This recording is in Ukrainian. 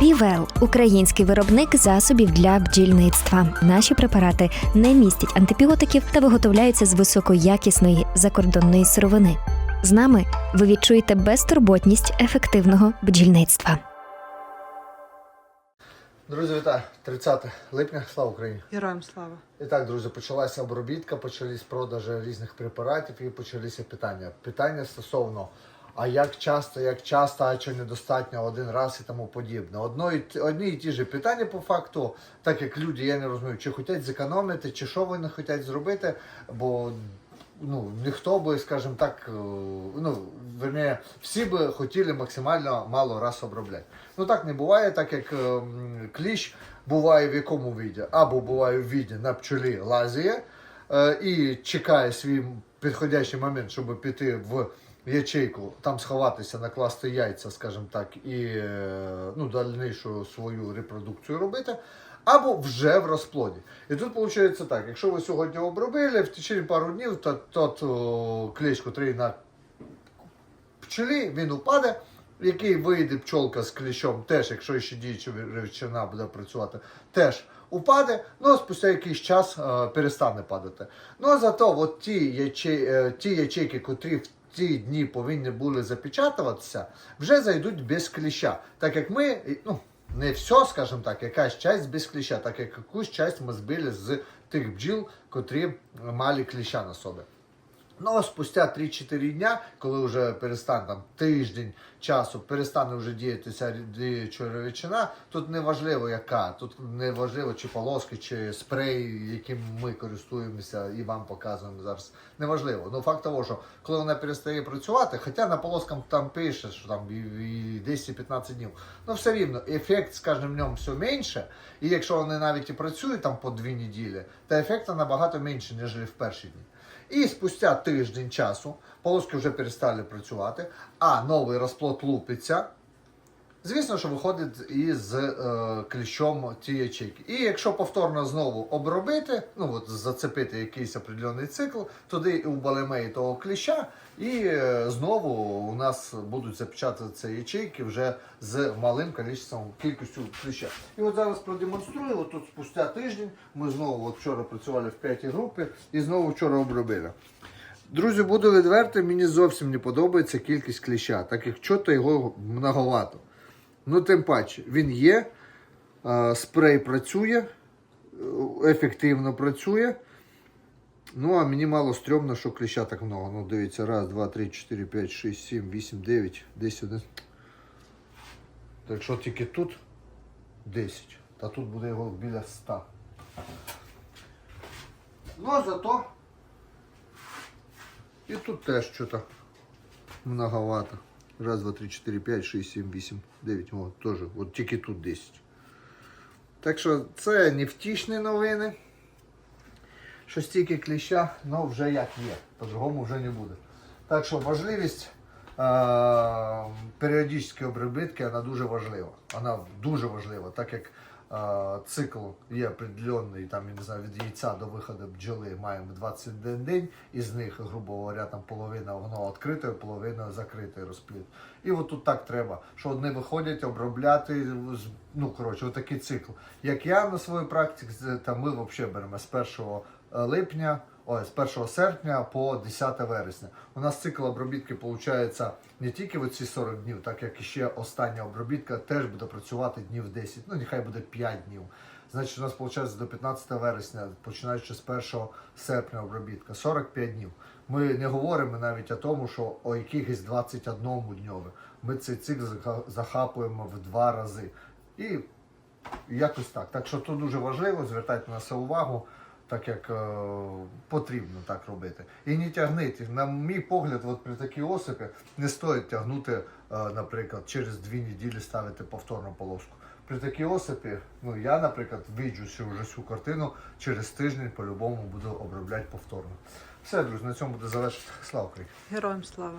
Півел український виробник засобів для бджільництва. Наші препарати не містять антибіотиків та виготовляються з високоякісної закордонної сировини. З нами ви відчуєте безтурботність ефективного бджільництва. Друзі, вітаю! 30 липня, слава Україні! Героям слава. І так, друзі, почалася обробітка, почались продажі різних препаратів і почалися питання. Питання стосовно, а як часто, як часто, а чи недостатньо один раз і тому подібне. Одно і одні і ті ж питання по факту, так як люди, я не розумію, чи хочуть зекономити, чи що вони хочуть зробити, бо ну, ніхто би, скажімо так, е, ну, верніше, всі би хотіли максимально мало раз обробляти. Ну так не буває, так як е, кліщ буває в якому віді? Або буває в віді на пчолі лазіє е, і чекає свій підходящий момент, щоб піти в ячейку, там сховатися, накласти яйця, скажімо так, і е, ну, дальнішу свою репродукцію робити. Або вже в розплоді. І тут виходить так: якщо ви сьогодні обробили, в течение пару днів, то тот о, клещ, котрий на пчелі, він упаде, який вийде пчолка з кліщом, теж, якщо ще діюча речовина буде працювати, теж упаде, ну спустя якийсь час е, перестане падати. Ну а зато от ті, ячей, е, ті ячейки, котрі в ті дні повинні були запечатуватися, вже зайдуть без кліща. Так як ми, ну, не все, скажімо так, якась часть без кліща, так як якусь часть ми збили з тих бджіл, котрі мали кліща на собі. Ну, а спустя 3-4 дня, коли вже перестане там тиждень часу, перестане вже діятися діюча речовина, тут не важливо яка, тут не важливо чи полоски, чи спрей, яким ми користуємося і вам показуємо зараз. Не важливо. Ну факт того, що коли вона перестає працювати, хоча на полоскам там пише, що там і, і 10-15 днів, ну все рівно ефект з кожним днем все менше. І якщо вони навіть і працюють там по 2 неділі, то ефекту набагато менше, ніж в перші дні. І спустя тиждень часу полоски вже перестали працювати, а новий розплод лупиться. Звісно, що виходить із е, кліщом ті ячейки. І якщо повторно знову обробити, ну от зацепити якийсь определений цикл, туди і убалемеї того кліща, і е, знову у нас будуть запечататися ячейки вже з малим кількістю, кількістю кліща. І от зараз продемонструю, от спустя тиждень ми знову от вчора працювали в п'ятій групі і знову вчора обробили. Друзі, буду відвертим, мені зовсім не подобається кількість кліща, так як чого його многовато. Ну, тим паче, він є, спрей працює, е, ефективно працює. Ну, а мені мало стрьомно, що кліща так много. Ну, дивіться, раз, два, три, чотири, п'ять, шість, сім, вісім, дев'ять, десять, один. Так що тільки тут 10, та тут буде його біля 100. Ну, а зато і тут теж щось многовато. Раз, два, три, чотири, п'ять, шість, сім, вісім, дев'ять. О, теж. От тільки тут 10. Так що це не новини. Що стільки кліща, ну вже як є. По-другому вже не буде. Так що можливість е- періодичної обробітки вона дуже важлива. Вона дуже важлива, так як цикл є определенний, там, я не знаю, від яйця до виходу бджоли маємо 21 день, із них, грубо говоря, там половина воно відкрите, половина закритий розплід. І от тут так треба, що одні виходять обробляти, ну коротше, отакий цикл. Як я на своїй практиці, там ми взагалі беремо з 1 липня, ой, з 1 серпня по 10 вересня. У нас цикл обробітки виходить не тільки в ці 40 днів, так як ще остання обробітка теж буде працювати днів 10, ну нехай буде 5 днів. Значить, у нас виходить до 15 вересня, починаючи з 1 серпня обробітка, 45 днів. Ми не говоримо навіть о тому, що о якихось 21 дньові. Ми цей цикл заха- захапуємо в два рази. І якось так. Так що тут дуже важливо, звертайте на це увагу, так як е, потрібно так робити. І не тягніть. На мій погляд, от при такій осипі не стоїть тягнути, е, наприклад, через дві неділі ставити повторну полоску. При такій осипі, ну я, наприклад, виджу вже цю картину, через тиждень по-любому буду обробляти повторно. Все, друзі, на цьому буде завершити. Слава Україні! Героям слава.